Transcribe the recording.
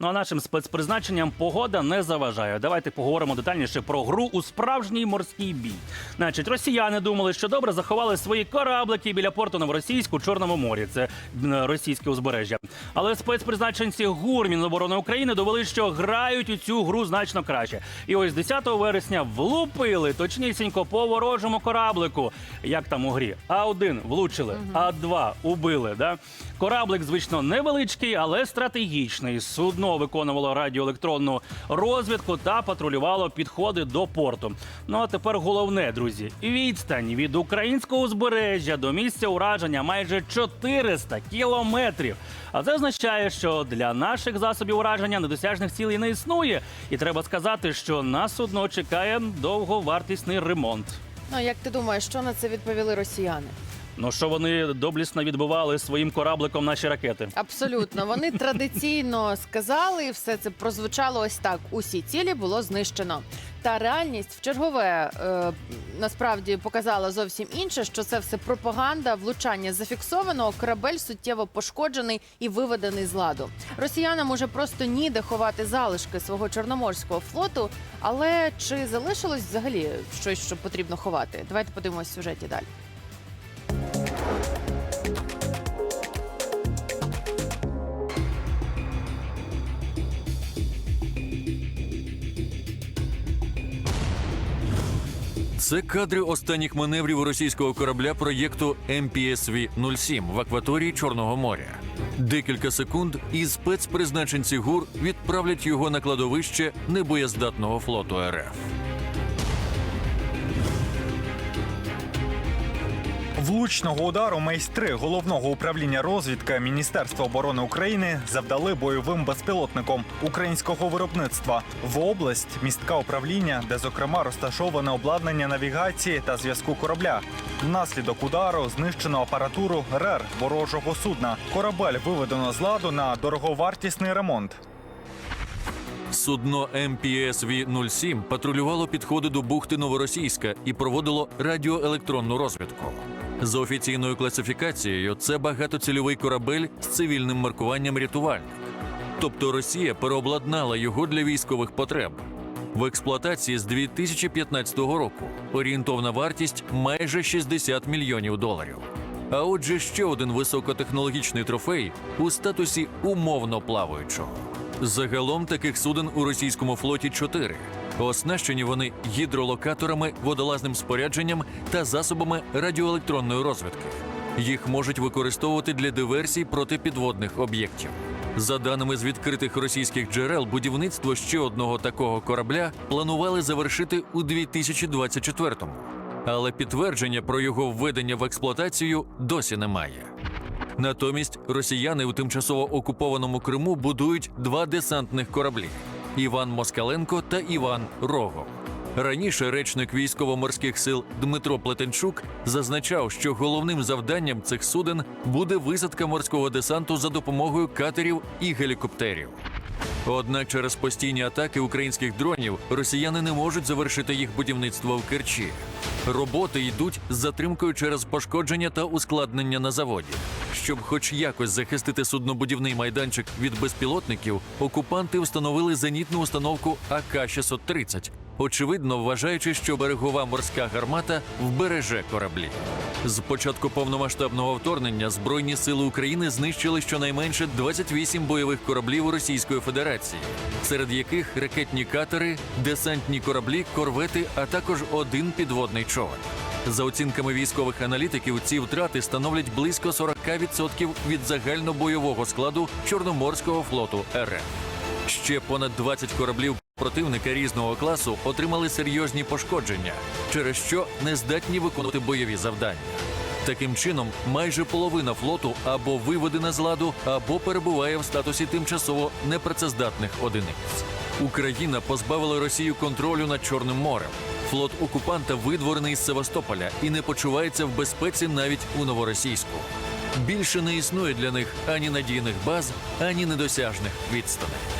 Ну а нашим спецпризначенням погода не заважає. Давайте поговоримо детальніше про гру у справжній морський бій. Значить, росіяни думали, що добре заховали свої кораблики біля порту Новоросійську у Чорному морі. Це російське узбережжя. Але спецпризначенці ГУР Міноборони України довели, що грають у цю гру значно краще. І ось 10 вересня влупили точнісінько по ворожому кораблику. Як там у грі? А1 влучили, А2 убили. Да? Кораблик, звично, невеличкий, але стратегічний. Судно виконувало радіоелектронну розвідку та патрулювало підходи до порту. Ну а тепер головне, друзі: відстань від українського узбережжя до місця ураження майже 400 кілометрів. А це означає, що для наших засобів ураження недосяжних цілей не існує. І треба сказати, що на судно чекає довговартісний ремонт. Ну як ти думаєш, що на це відповіли росіяни? Ну що вони доблісно відбивали своїм корабликом наші ракети. Абсолютно, вони традиційно сказали, і все це прозвучало ось так: усі цілі було знищено. Та реальність в чергове е, насправді показала зовсім інше, що це все пропаганда, влучання зафіксовано, корабель суттєво пошкоджений і виведений з ладу. Росіянам уже просто ніде ховати залишки свого чорноморського флоту. Але чи залишилось взагалі щось, що потрібно ховати? Давайте подивимось в сюжеті далі. Це кадри останніх маневрів російського корабля проєкту МПСВ-07 в акваторії Чорного моря. Декілька секунд і спецпризначенці ГУР відправлять його на кладовище небоєздатного флоту РФ. Влучного удару майстри головного управління розвідки Міністерства оборони України завдали бойовим безпілотником українського виробництва в область містка управління, де зокрема розташоване обладнання навігації та зв'язку корабля. Внаслідок удару знищено апаратуру РЕР ворожого судна. Корабель виведено з ладу на дороговартісний ремонт. Судно МПСВ-07 патрулювало підходи до бухти Новоросійська і проводило радіоелектронну розвідку. За офіційною класифікацією, це багатоцільовий корабель з цивільним маркуванням рятувальник. Тобто Росія переобладнала його для військових потреб. В експлуатації з 2015 року орієнтовна вартість майже 60 мільйонів доларів. А отже, ще один високотехнологічний трофей у статусі умовно плаваючого. Загалом таких суден у російському флоті чотири. Оснащені вони гідролокаторами, водолазним спорядженням та засобами радіоелектронної розвідки. Їх можуть використовувати для диверсій проти підводних об'єктів. За даними з відкритих російських джерел, будівництво ще одного такого корабля планували завершити у 2024-му. Але підтвердження про його введення в експлуатацію досі немає. Натомість росіяни у тимчасово окупованому Криму будують два десантних кораблі: Іван Москаленко та Іван Рогов. Раніше речник військово-морських сил Дмитро Плетенчук зазначав, що головним завданням цих суден буде висадка морського десанту за допомогою катерів і гелікоптерів. Однак через постійні атаки українських дронів росіяни не можуть завершити їх будівництво в Керчі. Роботи йдуть з затримкою через пошкодження та ускладнення на заводі. Щоб хоч якось захистити суднобудівний майданчик від безпілотників, окупанти встановили зенітну установку АК-630, очевидно вважаючи, що берегова морська гармата вбереже кораблі. З початку повномасштабного вторгнення Збройні сили України знищили щонайменше 28 бойових кораблів Російської Федерації, серед яких ракетні катери, десантні кораблі, корвети, а також один підводний човен. За оцінками військових аналітиків, ці втрати становлять близько 40% від загальнобойового складу Чорноморського флоту РФ. Ще понад 20 кораблів противника різного класу отримали серйозні пошкодження, через що не здатні виконувати бойові завдання. Таким чином, майже половина флоту або виведена з ладу, або перебуває в статусі тимчасово непрацездатних одиниць. Україна позбавила Росію контролю над Чорним морем. Флот окупанта видворений з Севастополя і не почувається в безпеці навіть у новоросійську. Більше не існує для них ані надійних баз, ані недосяжних відстаней.